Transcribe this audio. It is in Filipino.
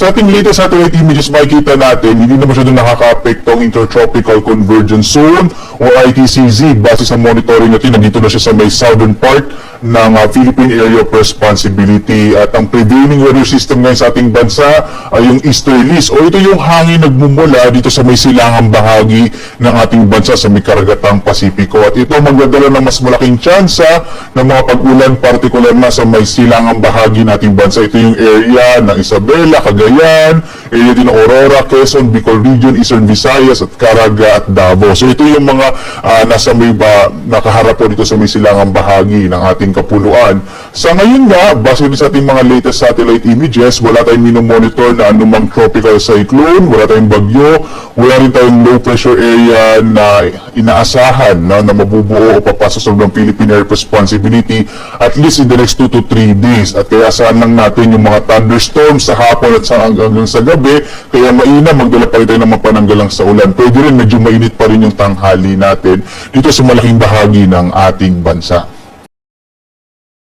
Sa ating latest satellite images, makikita natin, hindi na masyadong nakaka-apekto ang Intertropical Convergence Zone o ITCZ. Base sa monitoring natin, nandito na siya sa may southern part ng uh, Philippine Area of Responsibility. At ang prevailing weather system ngayon sa ating bansa ay yung easterlies o ito yung hangin nagmumula dito sa may silangang bahagi ng ating bansa sa may karagatang Pasipiko. At ito magdadala ng mas malaking tsansa ng mga pag-ulan partikular na sa may silangang bahagi ng ating bansa. Ito yung area ng Isabela, Cagayan Yeah. Area din Aurora, Quezon, Bicol Region, Eastern Visayas at Caraga at Davao. So ito yung mga ah, nasa may ba, nakaharap po dito sa may silangang bahagi ng ating kapuluan. Sa ngayon nga, base din sa ating mga latest satellite images, wala tayong minomonitor na anumang tropical cyclone, wala tayong bagyo, wala rin tayong low pressure area na inaasahan na, na mabubuo o papasok sa ng Philippine Air Responsibility at least in the next 2 to 3 days. At kaya asahan lang natin yung mga thunderstorms sa hapon at sa hanggang sa gabi, kaya mainam, magdala pa rin tayo ng mapananggalang sa ulan. Pwede rin medyo mainit pa rin yung tanghali natin dito sa malaking bahagi ng ating bansa.